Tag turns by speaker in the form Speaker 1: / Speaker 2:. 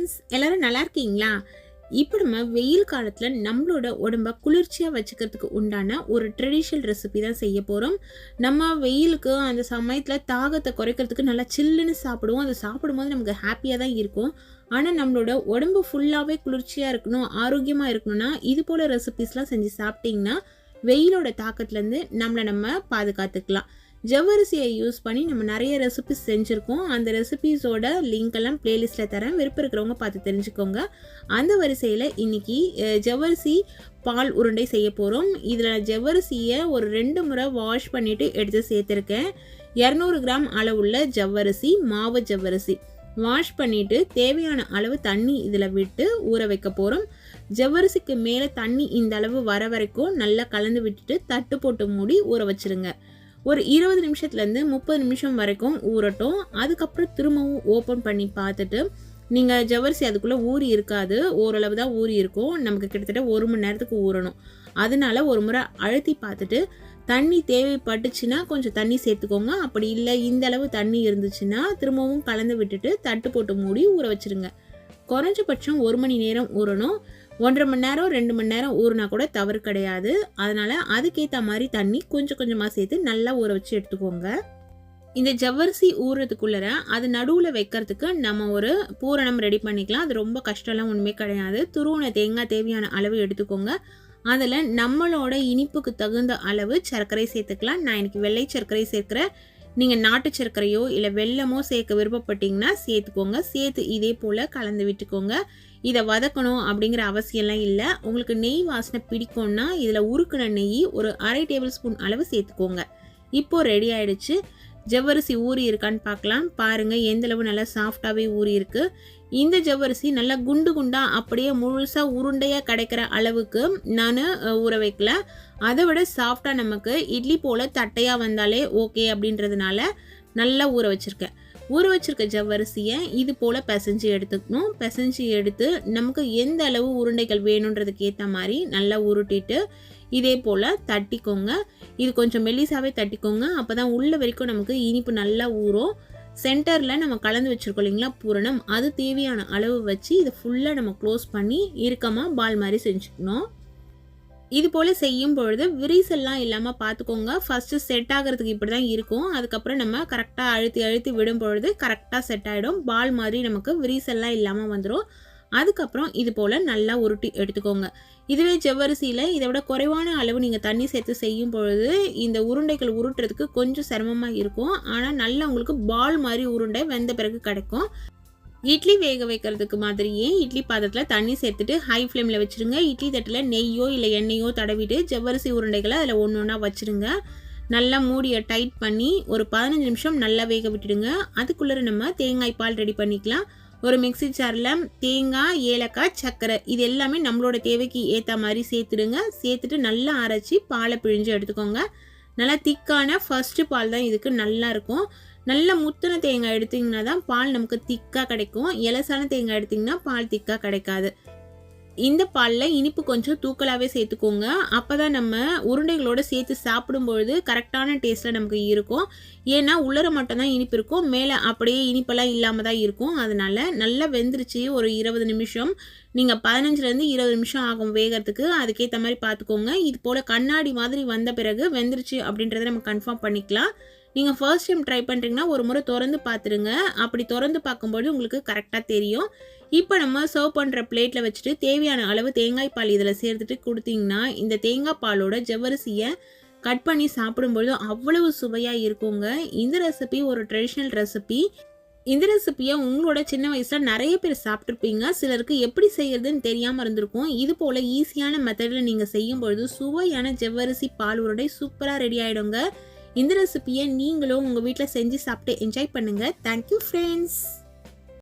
Speaker 1: Friends எல்லாரும் நல்லா இருக்கீங்களா? இப்போ நம்ம வெயில் காலத்தில் நம்மளோட உடம்ப குளிர்ச்சியாக வச்சுக்கிறதுக்கு உண்டான ஒரு ட்ரெடிஷ்னல் ரெசிபி தான் செய்ய போகிறோம் நம்ம வெயிலுக்கு அந்த சமயத்தில் தாகத்தை குறைக்கிறதுக்கு நல்லா சில்லுன்னு சாப்பிடுவோம். அதை சாப்பிடும்போது நமக்கு ஹாப்பியாக தான் இருக்கும். ஆனால் நம்மளோட உடம்பு ஃபுல்லாகவே குளிர்ச்சியாக இருக்கணும் ஆரோக்கியமாக இருக்கணும்னா இது போல் ரெசிபிஸ்லாம் செஞ்சு சாப்பிட்டிங்கன்னா வெயிலோட தாக்கத்துலேருந்து நம்மளை நம்ம பாதுகாத்துக்கலாம். ஜவ்வரிசியை யூஸ் பண்ணி நம்ம நிறைய ரெசிபிஸ் செஞ்சுருக்கோம். அந்த ரெசிபிஸோட லிங்க் எல்லாம் பிளேலிஸ்ட்டில் தரேன். விருப்பம் இருக்கிறவங்க பார்த்து தெரிஞ்சுக்கோங்க. அந்த வரிசையில் இன்னைக்கு ஜவ்வரிசி பால் உருண்டை செய்ய போகிறோம் இதில் ஜவ்வரிசியை ஒரு ரெண்டு முறை வாஷ் பண்ணிவிட்டு எடுத்து சேர்த்துருக்கேன். இரநூறு கிராம் அளவுள்ள ஜவ்வரிசி மாவு ஜவ்வரிசி. வாஷ் பண்ணிவிட்டு தேவையான அளவு தண்ணி இதில் விட்டு ஊற வைக்க போகிறோம் ஜவ்வரிசிக்கு மேலே தண்ணி இந்த அளவு வர வரைக்கும் நல்லா கலந்து விட்டுட்டு தட்டு போட்டு மூடி ஊற வச்சிருங்க. ஒரு இருபது நிமிஷத்துலேருந்து முப்பது நிமிஷம் வரைக்கும் ஊறட்டும். அதுக்கப்புறம் திரும்பவும் ஓப்பன் பண்ணி பார்த்துட்டு நீங்கள் ஜவரிசி அதுக்குள்ளே ஊறி இருக்காது. ஓரளவு தான் ஊறி இருக்கும். நமக்கு கிட்டத்தட்ட ஒரு மணி நேரத்துக்கு ஊறணும். அதனால ஒரு முறை அழுத்தி பார்த்துட்டு தண்ணி தேவைப்பட்டுச்சுன்னா கொஞ்சம் தண்ணி சேர்த்துக்கோங்க. அப்படி இல்லை இந்த அளவு தண்ணி இருந்துச்சுன்னா திரும்பவும் கலந்து விட்டுட்டு தட்டு போட்டு மூடி ஊற வச்சுருங்க. குறைஞ்சபட்சம் ஒரு மணி நேரம் ஊறணும். ஒன்றரை மணி நேரம் ரெண்டு மணி நேரம் ஊறினா கூட தவறு கிடையாது. அதனால் அதுக்கேற்ற மாதிரி தண்ணி கொஞ்சம் கொஞ்சமாக சேர்த்து நல்லா ஊற வச்சு எடுத்துக்கோங்க. இந்த ஜவ்வரிசி ஊறுறதுக்குள்ளர அது நடுவில் வைக்கிறதுக்கு நம்ம ஒரு பூரணம் ரெடி பண்ணிக்கலாம். அது ரொம்ப கஷ்டம்லாம் ஒன்றுமே கிடையாது. துருவன தேங்காய் தேவையான அளவு எடுத்துக்கோங்க. அதில் நம்மளோட இனிப்புக்கு தகுந்த அளவு சர்க்கரை சேர்த்துக்கலாம். நான் எனக்கு வெள்ளை சர்க்கரை சேர்க்குறேன் நீங்கள் நாட்டு சர்க்கரையோ இல்லை வெல்லமோ சேர்க்க விருப்பப்பட்டீங்கன்னா சேர்த்துக்கோங்க. சேர்த்து இதே போல் கலந்து விட்டுக்கோங்க. இதை வதக்கணும் அப்படிங்கிற அவசியம்லாம் இல்லை. உங்களுக்கு நெய் வாசனை பிடிக்கும்னா இதில் உருக்குன நெய் ஒரு அரை டேபிள் ஸ்பூன் அளவு சேர்த்துக்கோங்க. இப்போது ரெடி ஆயிடுச்சு. ஜவ்வரிசி ஊறி இருக்கான்னு பார்க்கலாம். பாருங்கள் எந்த அளவு நல்லா சாஃப்டாகவே ஊறியிருக்கு இந்த ஜவ்வரிசி நல்லா குண்டு குண்டாக அப்படியே முழுசாக உருண்டையாக கிடைக்கிற அளவுக்கு நான் ஊற வைக்கல. அதை விட சாஃப்டாக நமக்கு இட்லி போல் தட்டையாக வந்தாலே ஓகே அப்படின்றதுனால நல்லா ஊற வச்சுருக்கேன். ஊற வச்சிருக்க ஜவ்வரிசியை இது போல் பிசைஞ்சு எடுத்துக்கணும். பிசைஞ்சு எடுத்து நமக்கு எந்த அளவு உருண்டைகள் வேணுன்றதுக்கு ஏற்ற மாதிரி நல்லா உருட்டிட்டு இதே போல் தட்டிக்கோங்க. இது கொஞ்சம் மெல்லிசாவே தட்டிக்கோங்க. அப்போ தான் உள்ள வரைக்கும் நமக்கு இனிப்பு நல்லா ஊறும். சென்டரில் நம்ம கலந்து வச்சுருக்கோம் இல்லைங்களா பூரணம். அது தேவையான அளவு வச்சு இதை ஃபுல்லாக நம்ம க்ளோஸ் பண்ணி இறுக்கமாக பால் மாதிரி செஞ்சுக்கணும். இது போல் செய்யும் பொழுது விரிசல்லாம் இல்லாமல் பார்த்துக்கோங்க ஃபஸ்ட்டு செட் ஆகிறதுக்கு இப்படி தான் இருக்கும். அதுக்கப்புறம் நம்ம கரெக்டாக அழுத்தி அழுத்தி விடும் பொழுது கரெக்டாக செட் ஆகிடும் பால் மாதிரி நமக்கு விரிசல்லாம் இல்லாமல் வந்துடும் அதுக்கப்புறம் இது போல் நல்லா உருட்டி எடுத்துக்கோங்க. இதுவே ஜவ்வரிசியில் இதை விட குறைவான அளவு நீங்கள் தண்ணி சேர்த்து செய்யும் பொழுது இந்த உருண்டைகள் உருட்டுறதுக்கு கொஞ்சம் சிரமமாக இருக்கும். ஆனால் நல்லா உங்களுக்கு பால் மாதிரி உருண்டை வெந்த பிறகு கிடைக்கும். இட்லி வேக வைக்கிறதுக்கு மாதிரியே இட்லி பாத்திரத்தில் தண்ணி சேர்த்துட்டு ஹை ஃப்ளேமில் வச்சுருங்க. இட்லி தட்டில் நெய்யோ இல்லை எண்ணெயோ தடவிட்டு ஜவ்வரிசி உருண்டைகளை அதில் ஒன்று ஒன்றா வச்சுருங்க. நல்லா மூடியை டைட் பண்ணி ஒரு பதினஞ்சு நிமிஷம் நல்லா வேக விட்டுடுங்க. அதுக்குள்ளே நம்ம தேங்காய் பால் ரெடி பண்ணிக்கலாம். ஒரு மிக்ஸி ஜாரில் தேங்காய் ஏலக்காய் சர்க்கரை இது எல்லாமே நம்மளோட தேவைக்கு ஏற்ற மாதிரி சேர்த்துடுங்க. சேர்த்துட்டு நல்லா அரைச்சி பாலை பிழிஞ்சு எடுத்துக்கோங்க. நல்லா திக்கான ஃபர்ஸ்ட் பால் தான் இதுக்கு நல்லா இருக்கும். நல்ல முத்தின தேங்காய் எடுத்தீங்கன்னா தான் பால் நமக்கு திக்காக கிடைக்கும். இலசான தேங்காய் எடுத்தீங்கன்னா பால் திக்காக கிடைக்காது. இந்த பாலில் இனிப்பு கொஞ்சம் தூக்கலாகவே சேர்த்துக்கோங்க. அப்போ தான் நம்ம உருண்டைகளோடு சேர்த்து சாப்பிடும்பொழுது கரெக்டான டேஸ்ட்டில் நமக்கு இருக்கும். ஏன்னா உள்ளர மட்டும்தான் இனிப்பு இருக்கும். மேலே அப்படியே இனிப்பெல்லாம் இல்லாமல் தான் இருக்கும். அதனால நல்லா வெந்துருச்சு ஒரு இருபது நிமிஷம். நீங்கள் பதினஞ்சுலேருந்து இருபது நிமிஷம் ஆகும் வேகிறதுக்கு. அதுக்கேற்ற மாதிரி பார்த்துக்கோங்க. இது போல் கண்ணாடி மாதிரி வந்த பிறகு வெந்துருச்சு அப்படின்றத நம்ம கன்ஃபார்ம் பண்ணிக்கலாம். நீங்கள் ஃபர்ஸ்ட் டைம் ட்ரை பண்ணுறீங்கன்னா ஒரு முறை திறந்து பார்த்துருங்க அப்படி திறந்து பார்க்கும்போது உங்களுக்கு கரெக்டாக தெரியும். இப்போ நம்ம சர்வ் பண்ணுற பிளேட்டில் வச்சுட்டு தேவையான அளவு தேங்காய் பால் இதில் சேர்த்துட்டு கொடுத்தீங்கன்னா இந்த தேங்காய் பாலோட ஜவ்வரிசியை கட் பண்ணி சாப்பிடும்பொழுது அவ்வளவு சுவையாக இருக்குங்க. இந்த ரெசிபி ஒரு ட்ரெடிஷ்னல் ரெசிபி இந்த ரெசிபியை உங்களோட சின்ன வயசில் நிறைய பேர் சாப்பிட்ருப்பீங்க சிலருக்கு எப்படி செய்யறதுன்னு தெரியாமல் இருந்திருக்கும். இது போல் ஈஸியான மெத்தடில் நீங்கள் செய்யும் பொழுது சுவையான ஜவ்வரிசி பால் உருடை சூப்பராக ரெடி ஆகிடுங்க இந்த ரெசிபியை நீங்களும் உங்கள் வீட்டில் செஞ்சு சாப்பிட்டு என்ஜாய் பண்ணுங்கள் தேங்க்யூ ஃப்ரெண்ட்ஸ்